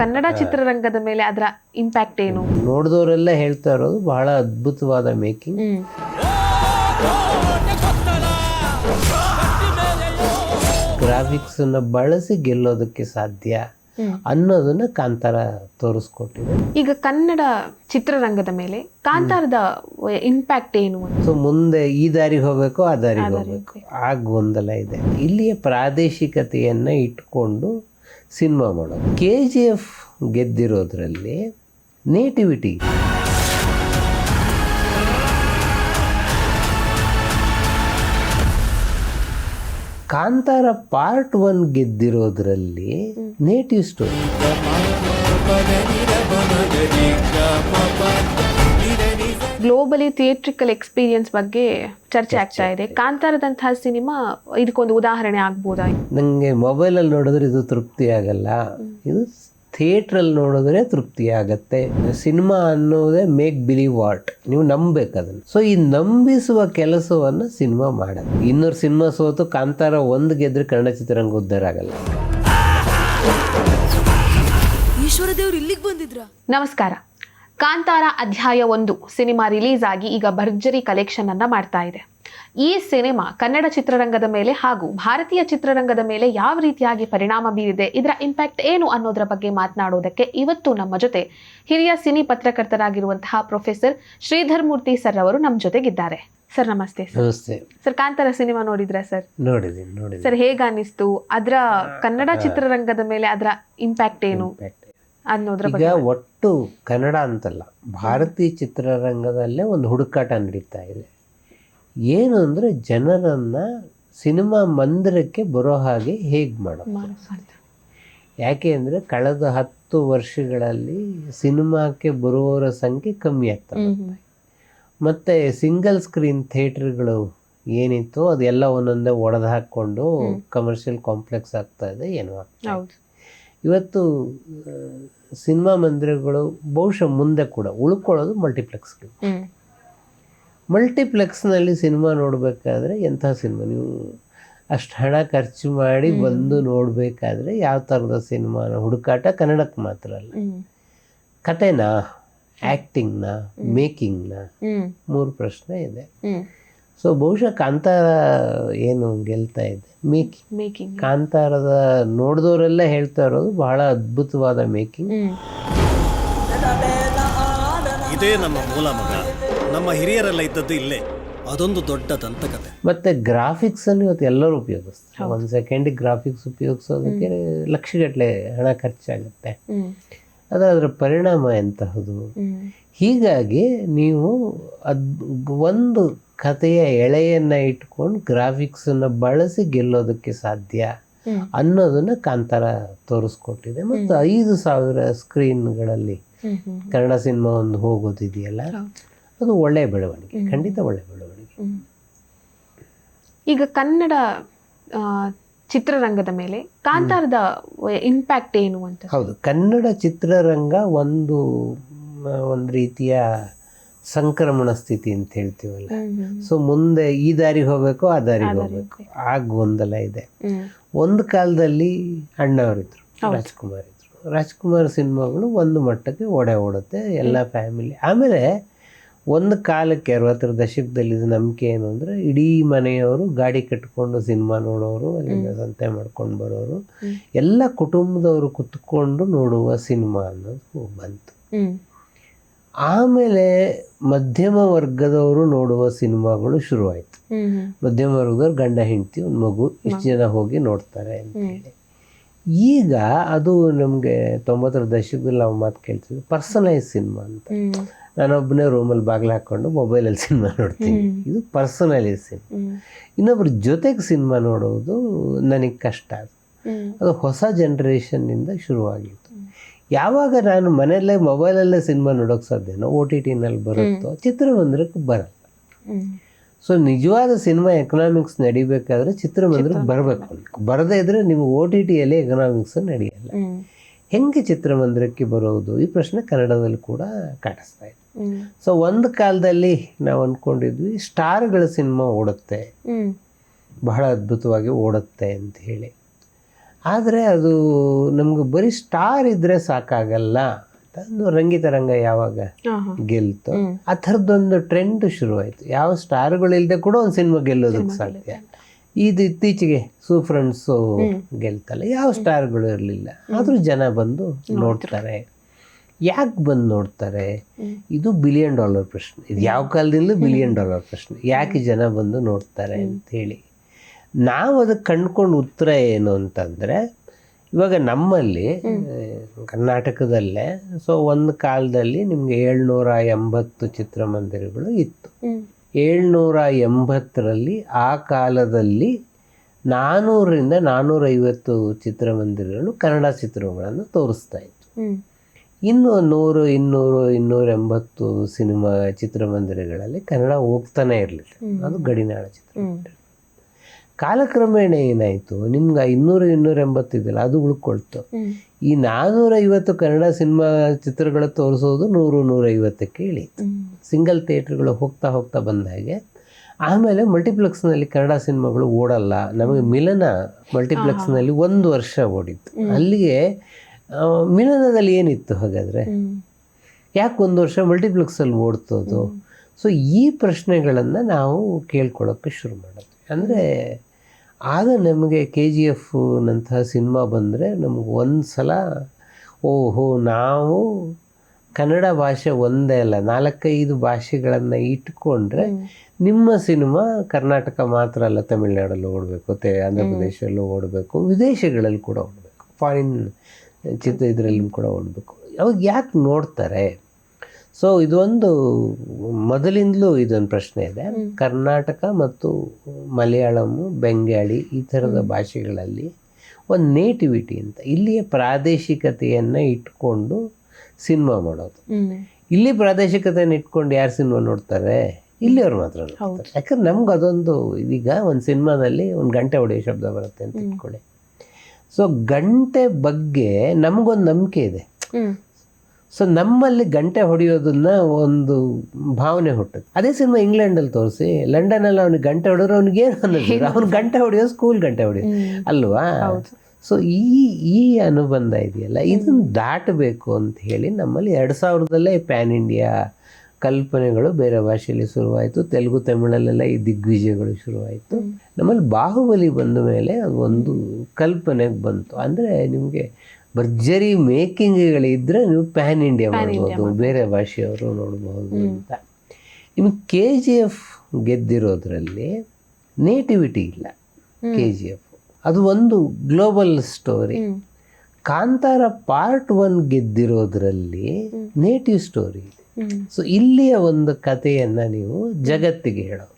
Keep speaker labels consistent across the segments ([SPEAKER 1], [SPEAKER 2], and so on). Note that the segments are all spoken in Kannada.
[SPEAKER 1] ಕನ್ನಡ ಚಿತ್ರರಂಗದ ಮೇಲೆ ಅದರ ಇಂಪ್ಯಾಕ್ಟ್ ಏನು?
[SPEAKER 2] ನೋಡಿದವರೆಲ್ಲ ಹೇಳ್ತಾ ಇರೋದು ಬಹಳ ಅದ್ಭುತವಾದ ಮೇಕಿಂಗ್
[SPEAKER 1] ಗ್ರಾಫಿಕ್ಸ್
[SPEAKER 2] ಗ್ರಾಫಿಕ್ಸನ್ನು ಬಳಸಿ ಗೆಲ್ಲೋದಕ್ಕೆ ಸಾಧ್ಯ ಅನ್ನೋದನ್ನ ಕಾಂತಾರ ತೋರಿಸ್ಕೊಟ್ಟಿದೆ.
[SPEAKER 1] ಈಗ ಕನ್ನಡ ಚಿತ್ರರಂಗದ ಮೇಲೆ ಕಾಂತಾರದ ಇಂಪ್ಯಾಕ್ಟ್ ಏನು
[SPEAKER 2] ಸೊ ಮುಂದೆ ಈ ದಾರಿ ಹೋಗ್ಬೇಕು ಆ ದಾರಿ ಹೋಗ್ಬೇಕು. ಆ ಗೊಂದಲ ಇದೆ. ಇಲ್ಲಿಯ ಪ್ರಾದೇಶಿಕತೆಯನ್ನ ಇಟ್ಕೊಂಡು ಸಿನಿಮಾ ಮಾಡೋದು. ಕೆ ಜಿ ಎಫ್ ಗೆದ್ದಿರೋದ್ರಲ್ಲಿ nativity Kantara part one ಗೆದ್ದಿರೋದ್ರಲ್ಲಿ native story
[SPEAKER 1] globally theatrical experience ಬಗ್ಗೆ ಚರ್ಚೆ ಆಗ್ತಾ ಇದೆ. ಕಾಂತಾರದಂತಹ ಸಿನಿಮಾ ಇದಕ್ಕೊಂದು ಉದಾಹರಣೆ ಆಗ್ಬೋದಾ?
[SPEAKER 2] ನನಗೆ ಮೊಬೈಲಲ್ಲಿ ನೋಡಿದ್ರೆ ಇದು ತೃಪ್ತಿ ಆಗಲ್ಲ. ಇದು ಥಿಯೇಟ್ರಲ್ಲಿ ನೋಡಿದ್ರೆ ತೃಪ್ತಿ ಆಗತ್ತೆ. ಸಿನಿಮಾ ಅನ್ನೋದೇ ಮೇಕ್ ಬಿಲೀವ್ ವಾಟ್ ನೀವು ನಂಬಬೇಕು ಅದನ್ನು. ಸೊ ಈ ನಂಬಿಸುವ ಕೆಲಸವನ್ನು ಸಿನಿಮಾ ಮಾಡೋದು. ಇನ್ನೂರು ಸಿನಿಮಾ ಸೋತು ಕಾಂತಾರ ಒಂದು ಗೆದ್ರೆ ಕನ್ನಡ ಚಿತ್ರರಂಗ ಉದ್ಧಾರ ಆಗಲ್ಲ.
[SPEAKER 3] ಈಶ್ವರ ದೇವರು ಇಲ್ಲಿಗೆ ಬಂದಿದ್ರು?
[SPEAKER 1] ನಮಸ್ಕಾರ. ಕಾಂತಾರ ಅಧ್ಯಾಯ ಒಂದು ಸಿನಿಮಾ ರಿಲೀಸ್ ಆಗಿ ಈಗ ಭರ್ಜರಿ ಕಲೆಕ್ಷನ್ ಅನ್ನ ಮಾಡ್ತಾ ಇದೆ. ಈ ಸಿನಿಮಾ ಕನ್ನಡ ಚಿತ್ರರಂಗದ ಮೇಲೆ ಹಾಗೂ ಭಾರತೀಯ ಚಿತ್ರರಂಗದ ಮೇಲೆ ಯಾವ ರೀತಿಯಾಗಿ ಪರಿಣಾಮ ಬೀರಿದೆ ಇದರ ಇಂಪ್ಯಾಕ್ಟ್ ಏನು ಅನ್ನೋದರ ಬಗ್ಗೆ ಮಾತನಾಡೋದಕ್ಕೆ ಇವತ್ತು ನಮ್ಮ ಜೊತೆ ಹಿರಿಯ ಸಿನಿ ಪತ್ರಕರ್ತರಾಗಿರುವಂತಹ ಪ್ರೊಫೆಸರ್ ಶ್ರೀಧರ್ ಮೂರ್ತಿ ಸರ್ ಅವರು ನಮ್ಮ ಜೊತೆಗಿದ್ದಾರೆ. ಸರ್ ನಮಸ್ತೆ ಸರ್
[SPEAKER 2] ನಮಸ್ತೆ.
[SPEAKER 1] ಸರ್ ಕಾಂತಾರ ಸಿನಿಮಾ ನೋಡಿದ್ರ ಸರ್
[SPEAKER 2] ನೋಡಿದೆ
[SPEAKER 1] ಸರ್ ಹೇಗ ಅನಿಸ್ತು? ಅದರ ಕನ್ನಡ ಚಿತ್ರರಂಗದ ಮೇಲೆ ಅದರ ಇಂಪ್ಯಾಕ್ಟ್ ಏನು?
[SPEAKER 2] ಈಗ ಒಟ್ಟು ಕನ್ನಡ ಅಂತಲ್ಲ ಭಾರತೀಯ ಚಿತ್ರರಂಗದಲ್ಲೇ ಒಂದು ಹುಡುಕಾಟ ನಡೀತಾ ಇದೆ. ಏನು ಅಂದರೆ ಜನರನ್ನು ಸಿನಿಮಾ ಮಂದಿರಕ್ಕೆ ಬರೋ ಹಾಗೆ ಹೇಗೆ ಮಾಡೋದು. ಯಾಕೆ ಅಂದರೆ ಕಳೆದ ಹತ್ತು ವರ್ಷಗಳಲ್ಲಿ ಸಿನಿಮಾಕ್ಕೆ ಬರುವವರ ಸಂಖ್ಯೆ ಕಮ್ಮಿ ಆಗ್ತಾ
[SPEAKER 1] ಹ್ಮ್
[SPEAKER 2] ಇದೆ. ಮತ್ತೆ ಸಿಂಗಲ್ ಸ್ಕ್ರೀನ್ ಥಿಯೇಟರ್ಗಳು ಏನಿತ್ತು ಅದೆಲ್ಲ ಒಂದೊಂದೇ ಒಡೆದು ಹಾಕ್ಕೊಂಡು ಕಮರ್ಷಿಯಲ್ ಕಾಂಪ್ಲೆಕ್ಸ್ ಆಗ್ತಾ ಇದೆ ಏನೋ ಆಗ್ತಾ ಇವತ್ತು ಸಿನಿಮಾ ಮಂದಿರಗಳು ಬಹುಶಃ ಮುಂದೆ ಕೂಡ ಉಳ್ಕೊಳ್ಳೋದು ಮಲ್ಟಿಪ್ಲೆಕ್ಸ್ಗಳು
[SPEAKER 1] ಹ್ಮ್.
[SPEAKER 2] ಮಲ್ಟಿಪ್ಲೆಕ್ಸ್ನಲ್ಲಿ ಸಿನಿಮಾ ನೋಡಬೇಕಾದ್ರೆ ಎಂಥ ಸಿನಿಮಾ? ನೀವು ಅಷ್ಟು ಹಣ ಖರ್ಚು ಮಾಡಿ ಬಂದು ನೋಡಬೇಕಾದ್ರೆ ಯಾವ ಥರದ ಸಿನಿಮಾನ ಹುಡುಕಾಟ ಕನ್ನಡಕ್ಕೆ ಮಾತ್ರ ಅಲ್ಲ. ಕತೆನಾ? ಆ್ಯಕ್ಟಿಂಗ್ನ? ಮೇಕಿಂಗ್ನ? ಮೂರು ಪ್ರಶ್ನೆ ಇದೆ. ಸೊ ಬಹುಶಃ ಕಾಂತಾರ ಏನು ಗೆಲ್ತಾ ಇದೆ. Making
[SPEAKER 1] making.
[SPEAKER 2] ಕಾಂತಾರದ ನೋಡಿದವರೆಲ್ಲ ಹೇಳ್ತಾ ಇರೋದು ಬಹಳ ಅದ್ಭುತವಾದ ಮೇಕಿಂಗ್.
[SPEAKER 4] ಇದೇ ನಮ್ಮ ಮೂಲ ಮಗ. ನಮ್ಮ ಹಿರಿಯರೆಲ್ಲ ಇದ್ದದ್ದು ಇಲ್ಲೇ. ಅದೊಂದು ದೊಡ್ಡ ದಂತಕತೆ.
[SPEAKER 2] ಗ್ರಾಫಿಕ್ಸ್ ಅನ್ನು ಇವತ್ತು ಎಲ್ಲರೂ ಉಪಯೋಗಿಸ್ತಾರೆ. ಒಂದು ಸೆಕೆಂಡ್ ಗ್ರಾಫಿಕ್ಸ್ ಉಪಯೋಗಿಸೋದಕ್ಕೆ ಲಕ್ಷಗಟ್ಟಲೆ ಹಣ ಖರ್ಚಾಗುತ್ತೆ.
[SPEAKER 1] ಹ್ಮ್.
[SPEAKER 2] ಅದರ ಪರಿಣಾಮ ಎಂತಹದು? ಹೀಗಾಗಿ ನೀವು ಅದ್ ಒಂದು ಕಥೆಯ ಎಳೆಯನ್ನು ಇಟ್ಕೊಂಡು ಗ್ರಾಫಿಕ್ಸನ್ನು ಬಳಸಿ ಗೆಲ್ಲೋದಕ್ಕೆ ಸಾಧ್ಯ ಅನ್ನೋದನ್ನ ಕಾಂತಾರ ತೋರಿಸ್ಕೊಟ್ಟಿದೆ. ಮತ್ತು ಐದು ಸಾವಿರ ಸ್ಕ್ರೀನ್ಗಳಲ್ಲಿ ಕನ್ನಡ ಸಿನಿಮಾ ಒಂದು ಹೋಗೋದಿದೆಯಲ್ಲ? ಅದು ಒಳ್ಳೆಯ ಬೆಳವಣಿಗೆ ಖಂಡಿತ ಒಳ್ಳೆಯ ಬೆಳವಣಿಗೆ.
[SPEAKER 1] ಈಗ ಕನ್ನಡ ಚಿತ್ರರಂಗದ ಮೇಲೆ ಕಾಂತಾರದ ಇಂಪ್ಯಾಕ್ಟ್ ಏನು ಅಂತ?
[SPEAKER 2] ಹೌದು ಕನ್ನಡ ಚಿತ್ರರಂಗ ಒಂದು ಒಂದು ರೀತಿಯ ಸಂಕ್ರಮಣ ಸ್ಥಿತಿ ಅಂತ ಹೇಳ್ತೀವಲ್ಲ? ಸೊ ಮುಂದೆ ಈ ದಾರಿಗೆ ಹೋಗ್ಬೇಕು ಆ ದಾರಿಗೆ ಹೋಗ್ಬೇಕು. ಆ ಗೊಂದಲ ಇದೆ. ಒಂದು ಕಾಲದಲ್ಲಿ ಅಣ್ಣವರಿದ್ರು ರಾಜ್ಕುಮಾರ್ ಇದ್ರು ರಾಜ್ಕುಮಾರ್ ಸಿನಿಮಾಗಳು ಒಂದು ಮಟ್ಟಕ್ಕೆ ಒಡೆ ಓಡುತ್ತೆ ಎಲ್ಲ ಫ್ಯಾಮಿಲಿ. ಆಮೇಲೆ ಒಂದು ಕಾಲಕ್ಕೆ ಅರವತ್ತರ ದಶಕದಲ್ಲಿ ಇದು ನಂಬಿಕೆ ಏನು ಅಂದರೆ ಇಡೀ ಮನೆಯವರು ಗಾಡಿ ಕಟ್ಕೊಂಡು ಸಿನಿಮಾ ನೋಡೋರು ಅಲ್ಲಿಂದ ಸಂತೆ ಮಾಡ್ಕೊಂಡು ಬರೋರು ಎಲ್ಲ ಕುಟುಂಬದವರು ಕುತ್ಕೊಂಡು ನೋಡುವ ಸಿನಿಮಾ ಅನ್ನೋದು ಬಂತು. ಆಮೇಲೆ ಮಧ್ಯಮ ವರ್ಗದವರು ನೋಡುವ ಸಿನಿಮಾಗಳು ಶುರುವಾಯಿತು. ಮಧ್ಯಮ ವರ್ಗದವ್ರು ಗಂಡ ಹೆಂಡತಿ ಒಂದು ಮಗು ಇಷ್ಟು ಜನ ಹೋಗಿ ನೋಡ್ತಾರೆ ಅಂತೇಳಿ ಈಗ ಅದು ನಮಗೆ ತೊಂಬತ್ತರ ದಶಕದಲ್ಲಿ ನಾವು ಮಾತು ಕೇಳ್ತೀವಿ ಪರ್ಸನಲೈಸ್ ಸಿನಿಮಾ ಅಂತ. ನಾನೊಬ್ಬನೇ ರೂಮಲ್ಲಿ ಬಾಗಿಲು ಹಾಕ್ಕೊಂಡು ಮೊಬೈಲಲ್ಲಿ ಸಿನಿಮಾ ನೋಡ್ತೀನಿ. ಇದು ಪರ್ಸನಲೈಸ್ ಸಿನಿಮಾ.
[SPEAKER 1] ಇನ್ನೊಬ್ಬರ
[SPEAKER 2] ಇನ್ನೊಬ್ರ ಜೊತೆಗೆ ಸಿನಿಮಾ ನೋಡೋದು ನನಗೆ ಕಷ್ಟ. ಅದು ಅದು ಹೊಸ ಜನ್ರೇಷನ್ನಿಂದ ಶುರುವಾಗಿತ್ತು ಯಾವಾಗ ನಾನು ಮನೆಯಲ್ಲೇ ಮೊಬೈಲಲ್ಲೇ ಸಿನಿಮಾ ನೋಡೋಕೆ ಸಾಧ್ಯನೋ ಓ ಟಿ ಟಿನಲ್ಲಿ ಬರುತ್ತೋ ಚಿತ್ರಮಂದಿರಕ್ಕೆ ಬರಲ್ಲ. ಸೊ ನಿಜವಾದ ಸಿನಿಮಾ ಎಕನಾಮಿಕ್ಸ್ ನಡಿಬೇಕಾದ್ರೆ ಚಿತ್ರಮಂದಿರಕ್ಕೆ ಬರಬೇಕು ಬರದೇ ಇದ್ರೆ ನೀವು ಓ ಟಿ ಟಿಯಲ್ಲಿ ಎಕನಾಮಿಕ್ಸ್ ನಡೆಯಲ್ಲ. ಹೆಂಗೆ ಚಿತ್ರಮಂದಿರಕ್ಕೆ ಬರೋದು? ಈ ಪ್ರಶ್ನೆ ಕನ್ನಡದಲ್ಲಿ ಕೂಡ ಕಾಣಿಸ್ತಾ ಇದೆ. ಸೊ ಒಂದು ಕಾಲದಲ್ಲಿ ನಾವು ಅಂದ್ಕೊಂಡಿದ್ವಿ ಸ್ಟಾರ್ಗಳ ಸಿನಿಮಾ ಓಡುತ್ತೆ. ಬಹಳ ಅದ್ಭುತವಾಗಿ ಓಡುತ್ತೆ ಅಂತ ಹೇಳಿ. ಆದರೆ ಅದು ನಮ್ಗೆ ಬರೀ ಸ್ಟಾರ್ ಇದ್ದರೆ ಸಾಕಾಗಲ್ಲ. ಅಂತಂದು ರಂಗಿತ ರಂಗ ಯಾವಾಗ. ಗೆಲ್ತು. ಆ ಥರದ್ದೊಂದು ಟ್ರೆಂಡ್ ಶುರುವಾಯಿತು. ಯಾವ ಸ್ಟಾರ್ಗಳಿಲ್ಲದೆ ಕೂಡ ಒಂದು ಸಿನಿಮಾ ಗೆಲ್ಲೋದಕ್ಕೆ ಸಾಧ್ಯ. ಇದು ಇತ್ತೀಚೆಗೆ ಸೂಫ್ರೆಂಡ್ಸು ಗೆಲ್ತಲ್ಲ ಯಾವ ಸ್ಟಾರ್ಗಳು ಇರಲಿಲ್ಲ. ಆದರೂ ಜನ ಬಂದು ನೋಡ್ತಾರೆ. ಯಾಕೆ ಬಂದು ನೋಡ್ತಾರೆ? ಇದು ಬಿಲಿಯನ್ ಡಾಲರ್ ಪ್ರಶ್ನೆ. ಇದು ಯಾವ ಕಾಲದಿಂದಲೂ ಬಿಲಿಯನ್ ಡಾಲರ್ ಪ್ರಶ್ನೆ. ಯಾಕೆ ಜನ ಬಂದು ನೋಡ್ತಾರೆ ಅಂತೇಳಿ ನಾವು ಅದಕ್ಕೆ ಕಂಡ್ಕೊಂಡು ಉತ್ತರ ಏನು ಅಂತಂದರೆ ಇವಾಗ ನಮ್ಮಲ್ಲಿ ಕರ್ನಾಟಕದಲ್ಲೇ ಸೊ ಒಂದು ಕಾಲದಲ್ಲಿ ನಿಮಗೆ ಏಳ್ನೂರ ಎಂಬತ್ತು ಚಿತ್ರಮಂದಿರಗಳು ಇತ್ತು. ಏಳ್ನೂರ ಎಂಬತ್ತರಲ್ಲಿ ಆ ಕಾಲದಲ್ಲಿ ನಾನ್ನೂರರಿಂದ ನಾನ್ನೂರೈವತ್ತು ಚಿತ್ರಮಂದಿರಗಳು ಕನ್ನಡ ಚಿತ್ರಗಳನ್ನು ತೋರಿಸ್ತಾ ಇತ್ತು. ಇನ್ನು ನೂರು ಇನ್ನೂರು ಇನ್ನೂರ ಎಂಬತ್ತು ಸಿನಿಮಾ ಚಿತ್ರಮಂದಿರಗಳಲ್ಲಿ ಕನ್ನಡ ಹೋಗ್ತಾನೆ ಇರಲಿಲ್ಲ. ಅದು ಗಡಿನಾಡ ಚಿತ್ರಮಂದಿರ. ಕಾಲಕ್ರಮೇಣ ಏನಾಯಿತು? ನಿಮ್ಗೆ ಇನ್ನೂರು ಇನ್ನೂರ ಎಂಬತ್ತಿದೆಯಲ್ಲ ಅದು ಉಳ್ಕೊಳ್ತು. ಈ ನಾನ್ನೂರೈವತ್ತು ಕನ್ನಡ ಸಿನಿಮಾ ಚಿತ್ರಗಳು ತೋರಿಸೋದು ನೂರು ನೂರೈವತ್ತಕ್ಕೆ ಇಳೀತು. ಸಿಂಗಲ್ ಥಿಯೇಟ್ರ್ಗಳು ಹೋಗ್ತಾ ಹೋಗ್ತಾ ಬಂದ ಹಾಗೆ. ಆಮೇಲೆ ಮಲ್ಟಿಪ್ಲೆಕ್ಸ್ನಲ್ಲಿ ಕನ್ನಡ ಸಿನಿಮಾಗಳು ಓಡಲ್ಲ. ನಮಗೆ ಮಿಲನ ಮಲ್ಟಿಪ್ಲೆಕ್ಸ್ನಲ್ಲಿ ಒಂದು ವರ್ಷ ಓಡಿತ್ತು. ಅಲ್ಲಿಗೆ ಮಿಲನದಲ್ಲಿ ಏನಿತ್ತು ಹಾಗಾದರೆ. ಯಾಕೆ ಒಂದು ವರ್ಷ ಮಲ್ಟಿಪ್ಲೆಕ್ಸಲ್ಲಿ ಓಡ್ತೋದು? ಸೊ ಈ ಪ್ರಶ್ನೆಗಳನ್ನು ನಾವು ಕೇಳ್ಕೊಳ್ಳೋಕ್ಕೆ ಶುರು ಮಾಡೋದು ಅಂದರೆ ಆಗ ನಮಗೆ ಕೆ ಜಿ ಎಫ್ನಂತಹ ಸಿನಿಮಾ ಬಂದರೆ ನಮ್ಗೆ ಒಂದು ಸಲ ಓಹೋ ನಾವು ಕನ್ನಡ ಭಾಷೆ ಒಂದೇ ಅಲ್ಲ ನಾಲ್ಕೈದು ಭಾಷೆಗಳನ್ನು ಇಟ್ಕೊಂಡ್ರೆ ನಿಮ್ಮ ಸಿನಿಮಾ ಕರ್ನಾಟಕ ಮಾತ್ರ ಅಲ್ಲ ತಮಿಳ್ನಾಡಲ್ಲೂ ಓಡಬೇಕು ತೆ ಆಂಧ್ರ ಪ್ರದೇಶಲ್ಲೂ ಓಡಬೇಕು ವಿದೇಶಗಳಲ್ಲಿ ಕೂಡ ಓಡಬೇಕು ಫಾರಿನ್ ಚಿತ್ರ ಇದರಲ್ಲಿ ಕೂಡ ಓಡಬೇಕು. ಅವಾಗ ಯಾಕೆ ನೋಡ್ತಾರೆ? ಸೊ ಇದೊಂದು ಮೊದಲಿಂದಲೂ ಇದೊಂದು ಪ್ರಶ್ನೆ ಇದೆ. ಕರ್ನಾಟಕ ಮತ್ತು ಮಲಯಾಳಂ ಬೆಂಗಾಳಿ ಈ ಥರದ ಭಾಷೆಗಳಲ್ಲಿ ಒಂದು ನೇಟಿವಿಟಿ ಅಂತ ಇಲ್ಲಿಯ ಪ್ರಾದೇಶಿಕತೆಯನ್ನು ಇಟ್ಕೊಂಡು ಸಿನಿಮಾ ಮಾಡೋದು. ಇಲ್ಲಿ ಪ್ರಾದೇಶಿಕತೆಯನ್ನು ಇಟ್ಕೊಂಡು ಯಾರು ಸಿನಿಮಾ ನೋಡ್ತಾರೆ? ಇಲ್ಲಿಯವ್ರು ಮಾತ್ರ ನೋಡ್ತಾರೆ. ಯಾಕಂದ್ರೆ ನಮ್ಗೆ ಅದೊಂದು ಇದೀಗ ಒಂದು ಸಿನಿಮಾದಲ್ಲಿ ಒಂದು ಗಂಟೆ ಹೊಡೆಯೋ ಶಬ್ದ ಬರುತ್ತೆ ಅಂತ ಇಟ್ಕೊಳ್ಳಿ. ಸೊ ಗಂಟೆ ಬಗ್ಗೆ ನಮಗೊಂದು ನಂಬಿಕೆ ಇದೆ. ಸೊ ನಮ್ಮಲ್ಲಿ ಗಂಟೆ ಹೊಡೆಯೋದನ್ನ ಒಂದು ಭಾವನೆ ಹುಟ್ಟುತ್ತೆ. ಅದೇ ಸಿನಿಮಾ ಇಂಗ್ಲೆಂಡಲ್ಲಿ ತೋರಿಸಿ ಲಂಡನಲ್ಲಿ ಅವ್ನಿಗೆ ಗಂಟೆ ಹೊಡೆದ್ರೆ ಅವ್ನಿಗೆ ಏನು ಅನ್ನೋದಿಲ್ಲ. ಅವ್ನು ಗಂಟೆ ಹೊಡೆಯೋ ಸ್ಕೂಲ್ ಗಂಟೆ ಹೊಡೆಯೋದು ಅಲ್ವಾ? ಸೊ ಈ ಈ ಅನುಬಂಧ ಇದೆಯಲ್ಲ ಇದನ್ನು ದಾಟಬೇಕು ಅಂತ ಹೇಳಿ ನಮ್ಮಲ್ಲಿ ಎರಡು ಸಾವಿರದಲ್ಲೇ ಪ್ಯಾನ್ ಇಂಡಿಯಾ ಕಲ್ಪನೆಗಳು ಬೇರೆ ಭಾಷೆಯಲ್ಲಿ ಶುರುವಾಯಿತು ತೆಲುಗು ತಮಿಳಲ್ಲೆಲ್ಲ ಈ ದಿಗ್ವಿಜಯಗಳು ಶುರುವಾಯಿತು. ನಮ್ಮಲ್ಲಿ ಬಾಹುಬಲಿ ಬಂದ ಮೇಲೆ ಅದು ಒಂದು ಕಲ್ಪನೆಗೆ ಬಂತು. ಅಂದರೆ ನಿಮಗೆ ಭರ್ಜರಿ ಮೇಕಿಂಗ್ಗಳಿದ್ದರೆ ನೀವು ಪ್ಯಾನ್ ಇಂಡಿಯಾ ಮಾಡ್ಬೋದು. ಬೇರೆ ಭಾಷೆಯವರು ನೋಡ್ಬೋದು ಅಂತ. ನಿಮಗೆ ಕೆ ಜಿ ಎಫ್ ಗೆದ್ದಿರೋದ್ರಲ್ಲಿ ನೇಟಿವಿಟಿ ಇಲ್ಲ ಕೆ ಜಿ ಎಫ್ ಅದು ಒಂದು global story Kantara part one ಗೆದ್ದಿರೋದ್ರಲ್ಲಿ native story ಇದೆ. ಸೊ ಇಲ್ಲಿಯ ಒಂದು ಕಥೆಯನ್ನು ನೀವು ಜಗತ್ತಿಗೆ ಹೇಳೋದು.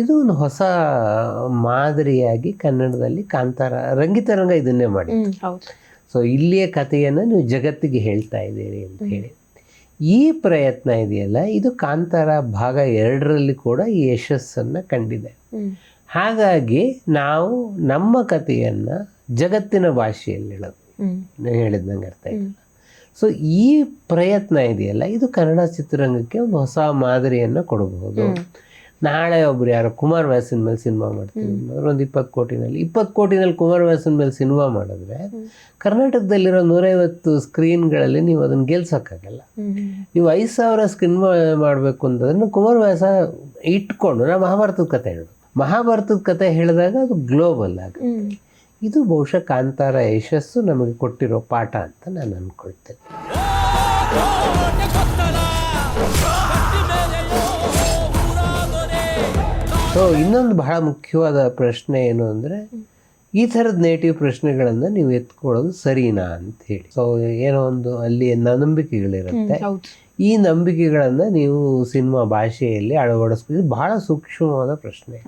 [SPEAKER 2] ಇದು ಒಂದು ಹೊಸ ಮಾದರಿಯಾಗಿ ಕನ್ನಡದಲ್ಲಿ ಕಾಂತಾರ ರಂಗಿತರಂಗ ಇದನ್ನೇ ಮಾಡಿ
[SPEAKER 1] ಹೌದು.
[SPEAKER 2] ಸೊ ಇಲ್ಲಿಯ ಕಥೆಯನ್ನು ನೀವು ಜಗತ್ತಿಗೆ ಹೇಳ್ತಾ ಇದ್ದೀರಿ ಅಂತ ಹೇಳಿ. ಈ ಪ್ರಯತ್ನ ಇದೆಯಲ್ಲ ಇದು ಕಾಂತಾರ ಭಾಗ ಎರಡರಲ್ಲಿ ಕೂಡ ಈ ಯಶಸ್ಸನ್ನು ಕಂಡಿದೆ. ಹಾಗಾಗಿ ನಾವು ನಮ್ಮ ಕಥೆಯನ್ನು ಜಗತ್ತಿನ ಭಾಷೆಯಲ್ಲಿ ಹೇಳೋದು. ನಾನು ಹೇಳಿದ್ದಂಗೆ ಅರ್ಥ ಇಲ್ಲ ಸೊ ಈ ಪ್ರಯತ್ನ ಇದೆಯಲ್ಲ ಇದು ಕನ್ನಡ ಚಿತ್ರರಂಗಕ್ಕೆ ಒಂದು ಹೊಸ ಮಾದರಿಯನ್ನು ಕೊಡಬಹುದು. ನಾಳೆ ಒಬ್ರು ಯಾರೋ ಕುಮಾರ್ ವ್ಯಾಸನ್ ಮೇಲೆ ಸಿನಿಮಾ ಮಾಡ್ತೀವಿ ಅವ್ರು ಒಂದು ಇಪ್ಪತ್ತು ಕೋಟಿನಲ್ಲಿ. ಇಪ್ಪತ್ತು ಕೋಟಿನಲ್ಲಿ ಕುಮಾರ್ ವ್ಯಾಸನ್ ಮೇಲೆ ಸಿನಿಮಾ ಮಾಡಿದ್ರೆ ಕರ್ನಾಟಕದಲ್ಲಿರೋ ನೂರೈವತ್ತು ಸ್ಕ್ರೀನ್ಗಳಲ್ಲಿ ನೀವು ಅದನ್ನು ಗೆಲ್ಸೋಕ್ಕಾಗಲ್ಲ. ನೀವು ಐದು ಸಾವಿರ ಸ್ಕ್ರೀನ್ ಮಾಡಬೇಕು ಅಂತಂದ್ರೆ ಕುಮಾರ್ ವ್ಯಾಸ ಇಟ್ಕೊಂಡು ನಾವು ಮಹಾಭಾರತದ ಕಥೆ ಹೇಳೋದು. ಮಹಾಭಾರತದ ಕಥೆ ಹೇಳಿದಾಗ ಅದು ಗ್ಲೋಬಲ್
[SPEAKER 1] ಆಗುತ್ತೆ.
[SPEAKER 2] ಇದು ಬಹುಶಃ ಕಾಂತಾರ ಯಶಸ್ಸು ನಮಗೆ ಕೊಟ್ಟಿರೋ ಪಾಠ ಅಂತ ನಾನು ಅಂದ್ಕೊಳ್ತೇನೆ ಸೊ ಇನ್ನೊಂದು ಬಹಳ ಮುಖ್ಯವಾದ ಪ್ರಶ್ನೆ ಏನು ಅಂದರೆ ಈ ಥರದ ನೇಟಿವ್ ಪ್ರಶ್ನೆಗಳನ್ನು ನೀವು ಎತ್ಕೊಳ್ಳೋದು ಸರಿನಾ ಅಂತ ಹೇಳಿ. ಸೊ ಏನೋ ಒಂದು ಅಲ್ಲಿ ನಂಬಿಕೆಗಳಿರುತ್ತೆ. ಈ ನಂಬಿಕೆಗಳನ್ನು ನೀವು ಸಿನಿಮಾ ಭಾಷೆಯಲ್ಲಿ ಅಳವಡಿಸ್ಬೋದು ಬಹಳ ಸೂಕ್ಷ್ಮವಾದ ಪ್ರಶ್ನೆ.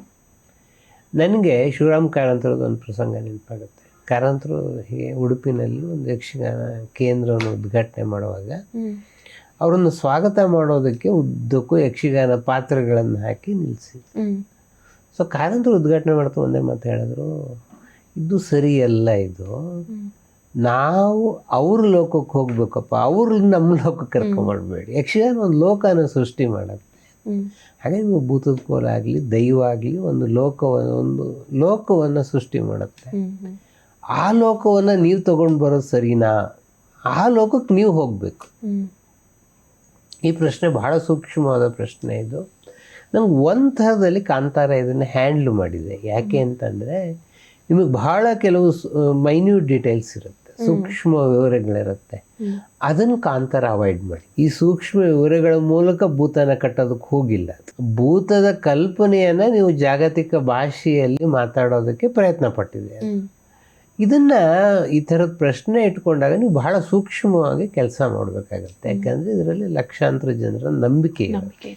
[SPEAKER 2] ನನಗೆ ಶಿವರಾಮ್ ಕಾರಂತರದ ಒಂದು ಪ್ರಸಂಗ ನೆನಪಾಗುತ್ತೆ. ಕಾರಂತರು ಹೀಗೆ ಉಡುಪಿನಲ್ಲಿ ಒಂದು ಯಕ್ಷಗಾನ ಕೇಂದ್ರವನ್ನು ಉದ್ಘಾಟನೆ ಮಾಡುವಾಗ. ಅವರನ್ನು ಸ್ವಾಗತ ಮಾಡೋದಕ್ಕೆ ಉದ್ದಕ್ಕೂ ಯಕ್ಷಗಾನ ಪಾತ್ರಗಳನ್ನು ಹಾಕಿ ನಿಲ್ಲಿಸಿ. ಸೊ ಕಾರಂತರು ಉದ್ಘಾಟನೆ ಮಾಡ್ತಾ ಒಂದೇ ಮಾತು ಹೇಳಿದ್ರು ಇದು ಸರಿಯಲ್ಲ ಇದು. ನಾವು ಅವ್ರ ಲೋಕಕ್ಕೆ ಹೋಗ್ಬೇಕಪ್ಪ ಅವ್ರ ನಮ್ಮ ಲೋಕಕ್ಕೆ ಕರ್ಕೊಂಬರ್ಬೇಡಿ ಯಕ್ಷಗಾನ ಒಂದು ಲೋಕನ ಸೃಷ್ಟಿ ಮಾಡುತ್ತೆ. ಹಾಗೆ ನೀವು ಭೂತದ ಕೋಲ ಆಗಲಿ ದೈವ ಆಗಲಿ ಒಂದು ಲೋಕವನ್ನು ಒಂದು ಲೋಕವನ್ನು ಸೃಷ್ಟಿ ಮಾಡುತ್ತೆ. ಆ ಲೋಕವನ್ನು ನೀವು ತಗೊಂಡು ಬರೋದು ಸರಿನಾ? ಆ ಲೋಕಕ್ಕೆ ನೀವು ಹೋಗಬೇಕು. ಈ ಪ್ರಶ್ನೆ ಬಹಳ ಸೂಕ್ಷ್ಮವಾದ ಪ್ರಶ್ನೆ ಇದು. ನಂಗೆ ಒಂದು ಥರದಲ್ಲಿ ಕಾಂತಾರ ಇದನ್ನು ಹ್ಯಾಂಡ್ಲ್ ಮಾಡಿದೆ ಯಾಕೆ ಅಂತಂದರೆ ನಿಮಗೆ ಬಹಳ ಕೆಲವು ಮೈನ್ಯೂಟ್ ಡೀಟೇಲ್ಸ್ ಇರುತ್ತೆ. ಸೂಕ್ಷ್ಮ ವಿವರಗಳಿರುತ್ತೆ. ಅದನ್ನು ಕಾಂತಾರ ಅವಾಯ್ಡ್ ಮಾಡಿ. ಈ ಸೂಕ್ಷ್ಮ ವಿವರಗಳ ಮೂಲಕ ಭೂತನ ಕಟ್ಟೋದಕ್ಕೆ ಹೋಗಿಲ್ಲ ಭೂತದ ಕಲ್ಪನೆಯನ್ನು ನೀವು ಜಾಗತಿಕ ಭಾಷೆಯಲ್ಲಿ ಮಾತಾಡೋದಕ್ಕೆ ಪ್ರಯತ್ನ ಪಟ್ಟಿದೆ ಇದನ್ನು ಈ ಥರದ ಪ್ರಶ್ನೆ ಇಟ್ಕೊಂಡಾಗ ನೀವು ಬಹಳ ಸೂಕ್ಷ್ಮವಾಗಿ ಕೆಲಸ ಮಾಡಬೇಕಾಗತ್ತೆ. ಯಾಕಂದರೆ ಇದರಲ್ಲಿ ಲಕ್ಷಾಂತರ ಜನರ ನಂಬಿಕೆ
[SPEAKER 1] ಇರುತ್ತೆ.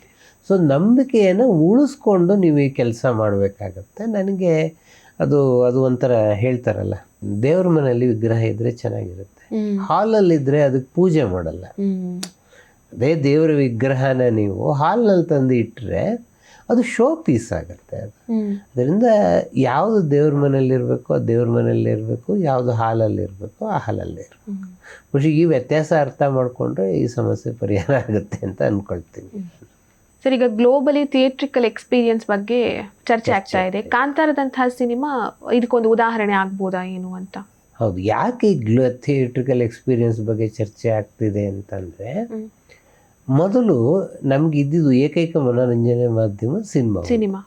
[SPEAKER 2] ಸೊ ನಂಬಿಕೆಯನ್ನು ಉಳಿಸ್ಕೊಂಡು ನೀವು ಈ ಕೆಲಸ ಮಾಡಬೇಕಾಗತ್ತೆ. ನನಗೆ ಅದು ಅದು ಒಂಥರ ಹೇಳ್ತಾರಲ್ಲ ದೇವ್ರ ಮನೆಯಲ್ಲಿ ವಿಗ್ರಹ ಇದ್ದರೆ ಚೆನ್ನಾಗಿರುತ್ತೆ. ಹಾಲಲ್ಲಿದ್ದರೆ ಅದಕ್ಕೆ ಪೂಜೆ ಮಾಡಲ್ಲ. ಅದೇ ದೇವರ ವಿಗ್ರಹನ ನೀವು ಹಾಲ್ನಲ್ಲಿ ತಂದು ಇಟ್ಟರೆ ಅದು ಶೋ ಪೀಸ್ ಆಗುತ್ತೆ ಅದು. ಅದರಿಂದ ಯಾವುದು ದೇವ್ರ ಮನೆಯಲ್ಲಿರಬೇಕು ಅದು ದೇವ್ರ ಮನೇಲಿ ಇರಬೇಕು ಯಾವುದು ಹಾಲಲ್ಲಿ ಇರಬೇಕು ಆ ಹಾಲಲ್ಲೇ ಇರಬೇಕು. ಖುಷಿ ಈ ವ್ಯತ್ಯಾಸ ಅರ್ಥ ಮಾಡಿಕೊಂಡ್ರೆ ಈ ಸಮಸ್ಯೆ ಪರಿಹಾರ ಆಗುತ್ತೆ ಅಂತ ಅಂದ್ಕೊಳ್ತೀನಿ
[SPEAKER 1] ಸರ್ ಈಗ ಗ್ಲೋಬಲಿ ಥಿಯೇಟ್ರಿಕಲ್ ಎಕ್ಸ್ಪೀರಿಯನ್ಸ್ ಬಗ್ಗೆ ಚರ್ಚೆ ಆಗ್ತಾ ಇದೆ. ಕಾಂತಾರದಂತಹ ಸಿನಿಮಾ ಇದಕ್ಕೊಂದು ಉದಾಹರಣೆ ಆಗ್ಬೋದಾ ಏನು ಅಂತ?
[SPEAKER 2] ಹೌದು ಯಾಕೆ ಈ ಗ್ಲೋ ಥಿಯೇಟ್ರಿಕಲ್ ಎಕ್ಸ್ಪೀರಿಯನ್ಸ್ ಬಗ್ಗೆ ಚರ್ಚೆ ಆಗ್ತಿದೆ ಅಂತಂದರೆ ಮೊದಲು ನಮ್ಗೆ ಇದ್ದಿದ್ದು ಏಕೈಕ ಮನೋರಂಜನೆ ಮಾಧ್ಯಮ ಸಿನಿಮಾ.
[SPEAKER 1] ಸಿನಿಮಾ.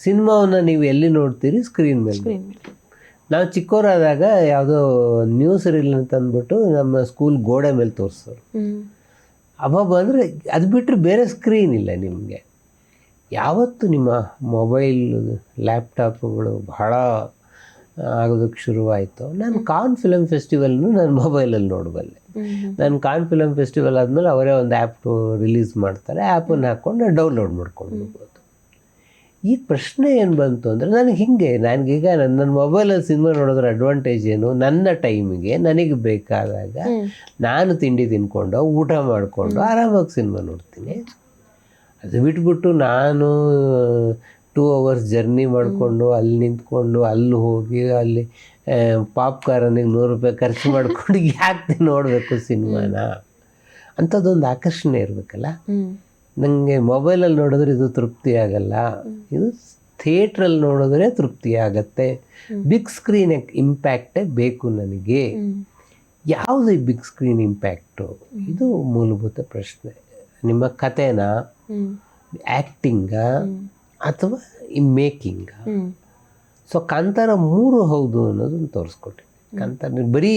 [SPEAKER 2] ಸಿನಿಮಾವನ್ನು ನೀವು ಎಲ್ಲಿ ನೋಡ್ತೀರಿ? ಸ್ಕ್ರೀನ್ ಮೇಲೆ. ನಾವು ಚಿಕ್ಕವರಾದಾಗ ಯಾವುದೋ ನ್ಯೂಸ್ ರೀಲ್ ಅಂತ ಅಂದ್ಬಿಟ್ಟು ನಮ್ಮ ಸ್ಕೂಲ್ ಗೋಡೆ ಮೇಲೆ ತೋರಿಸೋರು. ಅಬ್ಬಬ್ಬ ಅಂದರೆ ಅದು ಬಿಟ್ಟರೆ ಬೇರೆ ಸ್ಕ್ರೀನ್ ಇಲ್ಲ ನಿಮಗೆ. ಯಾವತ್ತು ನಿಮ್ಮ ಮೊಬೈಲ್ ಲ್ಯಾಪ್ಟಾಪ್ಗಳು ಬಹಳ ಆಗೋದಕ್ಕೆ ಶುರುವಾಯಿತು ನಾನು ಕಾನ್ ಫಿಲಮ್ ಫೆಸ್ಟಿವಲ್ನು ನಾನು ಮೊಬೈಲಲ್ಲಿ ನೋಡಬಲ್ಲೆ. ನಾನು ಕಾನ್ ಫಿಲಮ್ ಫೆಸ್ಟಿವಲ್ ಆದಮೇಲೆ ಅವರೇ ಒಂದು ಆ್ಯಪ್ ರಿಲೀಸ್ ಮಾಡ್ತಾರೆ ಆ್ಯಪನ್ನು ಹಾಕ್ಕೊಂಡು ಡೌನ್ಲೋಡ್ ಮಾಡ್ಕೊಂಡು ಈ ಪ್ರಶ್ನೆ ಏನು ಬಂತು ಅಂದರೆ ನನಗೆ ಹಿಂಗೆ ನನಗೀಗ ನನ್ನ ನನ್ನ ಮೊಬೈಲಲ್ಲಿ ಸಿನಿಮಾ ನೋಡೋದ್ರ ಅಡ್ವಾಂಟೇಜ್ ಏನು? ನನ್ನ ಟೈಮಿಗೆ ನನಗೆ ಬೇಕಾದಾಗ ನಾನು ತಿಂಡಿ ತಿನ್ಕೊಂಡು ಊಟ ಮಾಡಿಕೊಂಡು ಆರಾಮಾಗಿ ಸಿನಿಮಾ ನೋಡ್ತೀನಿ. ಅದು ಬಿಟ್ಬಿಟ್ಟು ನಾನು ಟೂ ಅವರ್ಸ್ ಜರ್ನಿ ಮಾಡಿಕೊಂಡು ಅಲ್ಲಿ ನಿಂತ್ಕೊಂಡು ಅಲ್ಲಿ ಹೋಗಿ ಅಲ್ಲಿ ಪಾಪ್ಕಾರ್ನಿಗೆ ನೂರು ರೂಪಾಯಿ ಖರ್ಚು ಮಾಡಿಕೊಂಡು ಯಾಕೆ ನೋಡಬೇಕು ಸಿನಿಮಾನ ಅಂಥದ್ದೊಂದು ಆಕರ್ಷಣೆ ಇರಬೇಕಲ್ಲ? ನನಗೆ ಮೊಬೈಲಲ್ಲಿ ನೋಡಿದ್ರೆ ಇದು ತೃಪ್ತಿ ಆಗಲ್ಲ. ಇದು ಥಿಯೇಟ್ರಲ್ಲಿ ನೋಡಿದ್ರೆ ತೃಪ್ತಿ ಆಗತ್ತೆ. ಬಿಗ್ ಸ್ಕ್ರೀನ್ ಇಂಪ್ಯಾಕ್ಟೇ ಬೇಕು ನನಗೆ. ಯಾವುದು ಈ ಬಿಗ್ ಸ್ಕ್ರೀನ್ ಇಂಪ್ಯಾಕ್ಟು? ಇದು ಮೂಲಭೂತ ಪ್ರಶ್ನೆ. ನಿಮ್ಮ ಕಥೆನ ಆ್ಯಕ್ಟಿಂಗ? ಅಥವಾ ಈ ಮೇಕಿಂಗ? ಸೊ ಕಾಂತಾರ ಮೂರು ಹೌದು ಅನ್ನೋದನ್ನು ತೋರಿಸ್ಕೊಟ್ಟಿದೆ ಕಾಂತಾರ ಬರೀ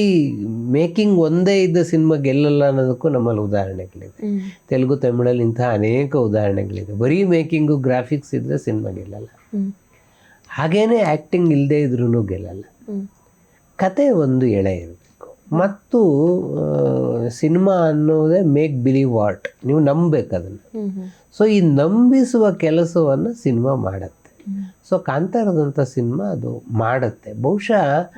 [SPEAKER 2] ಮೇಕಿಂಗ್ ಒಂದೇ ಇದ್ದ ಸಿನಿಮಾ ಗೆಲ್ಲಲ್ಲ ಅನ್ನೋದಕ್ಕೂ ನಮ್ಮಲ್ಲಿ ಉದಾಹರಣೆಗಳಿದೆ. ತೆಲುಗು ತಮಿಳಲ್ಲಿ ಇಂತಹ ಅನೇಕ ಉದಾಹರಣೆಗಳಿದೆ. ಬರೀ ಮೇಕಿಂಗು ಗ್ರಾಫಿಕ್ಸ್ ಇದ್ದರೆ ಸಿನಿಮಾ ಗೆಲ್ಲಲ್ಲ. ಹಾಗೇನೆ ಆ್ಯಕ್ಟಿಂಗ್ ಇಲ್ಲದೇ ಇದ್ರೂ ಗೆಲ್ಲಲ್ಲ. ಕತೆ ಒಂದು ಎಳೆ ಇರಬೇಕು. ಮತ್ತು ಸಿನಿಮಾ ಅನ್ನೋದೇ ಮೇಕ್ ಬಿಲೀವ್ ವಾಟ್ ನೀವು ನಂಬಬೇಕು ಅದನ್ನು. ಸೊ ಈ ನಂಬಿಸುವ ಕೆಲಸವನ್ನು ಸಿನಿಮಾ ಮಾಡುತ್ತೆ. ಸೊ ಕಾಂತಾರದಂಥ ಸಿನಿಮಾ ಅದು ಮಾಡುತ್ತೆ. ಬಹುಶಃ.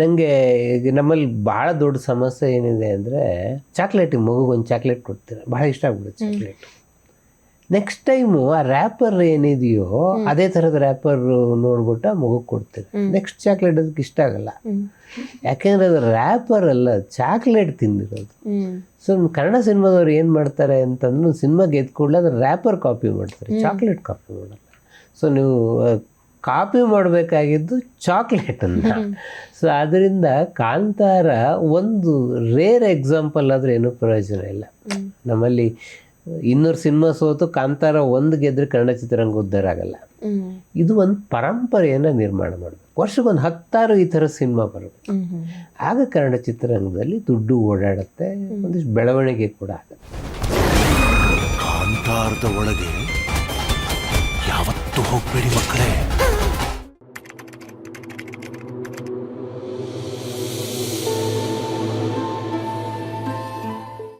[SPEAKER 2] ನನಗೆ ಈಗ ನಮ್ಮಲ್ಲಿ ಭಾಳ ದೊಡ್ಡ ಸಮಸ್ಯೆ ಏನಿದೆ ಅಂದರೆ ಚಾಕ್ಲೇಟಿಗೆ ಮಗುಗೊಂದು ಚಾಕ್ಲೇಟ್ ಕೊಡ್ತೀರಾ. ಭಾಳ ಇಷ್ಟ ಆಗ್ಬಿಡುತ್ತೆ ಚಾಕ್ಲೇಟ್ ನೆಕ್ಸ್ಟ್ ಟೈಮು ಆ ರ್ಯಾಪರ್ ಏನಿದೆಯೋ ಅದೇ ಥರದ ರ್ಯಾಪರ್ ನೋಡ್ಬಿಟ್ಟು ಆ ಮಗುಗೆ ಕೊಡ್ತೀರ. ನೆಕ್ಸ್ಟ್ ಚಾಕ್ಲೇಟ್ ಅದಕ್ಕೆ ಇಷ್ಟ ಆಗಲ್ಲ. ಯಾಕೆಂದರೆ ಅದು ರ್ಯಾಪರ್ ಅಲ್ಲ ಚಾಕ್ಲೇಟ್ ತಿಂದಿರೋದು. ಸೊ ಕನ್ನಡ ಸಿನಿಮಾದವ್ರು ಏನು ಮಾಡ್ತಾರೆ ಅಂತಂದ್ರೆ ಸಿನಿಮಾಗೆ ಎದ್ದು ಕೂಡಲೇ ಅದು ರ್ಯಾಪರ್ ಕಾಪಿ ಮಾಡ್ತಾರೆ. ಚಾಕ್ಲೇಟ್ ಕಾಪಿ ಮಾಡಲ್ಲ. ಸೊ ನೀವು ಕಾಪಿ ಮಾಡಬೇಕಾಗಿದ್ದು ಚಾಕ್ಲೇಟನ್ನು ಸೊ ಅದರಿಂದ ಕಾಂತಾರ ಒಂದು ರೇರ್ ಎಕ್ಸಾಂಪಲ್ ಆದರೆ ಏನೂ ಪ್ರಯೋಜನ ಇಲ್ಲ. ನಮ್ಮಲ್ಲಿ ಇನ್ನೂರು ಸಿನಿಮಾ ಸೋತು ಕಾಂತಾರ ಒಂದು ಗೆದ್ರೆ ಕನ್ನಡ ಚಿತ್ರರಂಗ ಉದ್ಧಾರ ಆಗಲ್ಲ. ಇದು ಒಂದು ಪರಂಪರೆಯನ್ನು ನಿರ್ಮಾಣ ಮಾಡಬೇಕು. ವರ್ಷಕ್ಕೊಂದು ಹತ್ತಾರು ಈ ಥರ ಸಿನಿಮಾ ಬರಬೇಕು
[SPEAKER 1] ಹ್ಮ್
[SPEAKER 2] ಆಗ ಕನ್ನಡ ಚಿತ್ರರಂಗದಲ್ಲಿ ದುಡ್ಡು ಓಡಾಡುತ್ತೆ ಒಂದಿಷ್ಟು ಬೆಳವಣಿಗೆ ಕೂಡ ಆಗುತ್ತೆ.
[SPEAKER 5] ಕಾಂತಾರದ ಒಳಗೆ とほっぺりまくれ